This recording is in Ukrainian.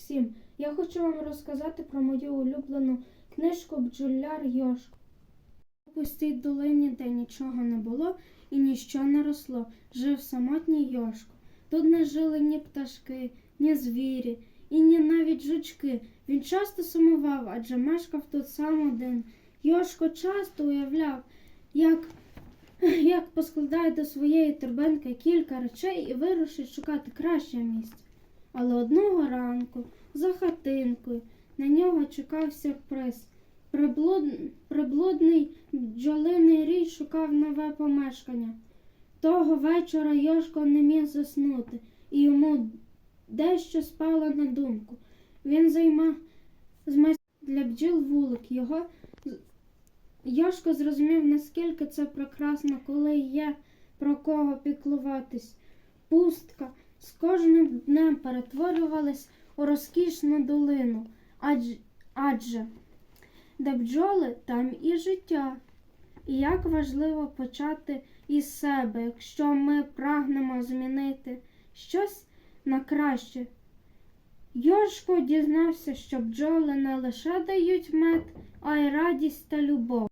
всім! Я хочу вам розказати про мою улюблену книжку Бджоляр Йошко. У пустій долині, де нічого не було і ніщо не росло, жив самотній Йошко. Тут не жили ні пташки, ні звірі, і ні навіть жучки. Він часто сумував, адже мешкав тут сам один. Йошко часто уявляв, як, як поскладає до своєї торбинки кілька речей і вирушить шукати краще місце. Але одного ранку, за хатинкою, на нього чекав сюрприз. Приблуд... Приблудний бджолиний рій шукав нове помешкання. Того вечора Йошко не міг заснути, і йому дещо спало на думку. Він займа змайс- для бджіл вулик. Його Йошко зрозумів, наскільки це прекрасно, коли є про кого піклуватись. Пустка з кожним днем перетворювалась у розкішну долину, адже, адже де бджоли, там і життя. І як важливо почати із себе, якщо ми прагнемо змінити щось на краще. Йошко дізнався, що бджоли не лише дають мед, а й радість та любов.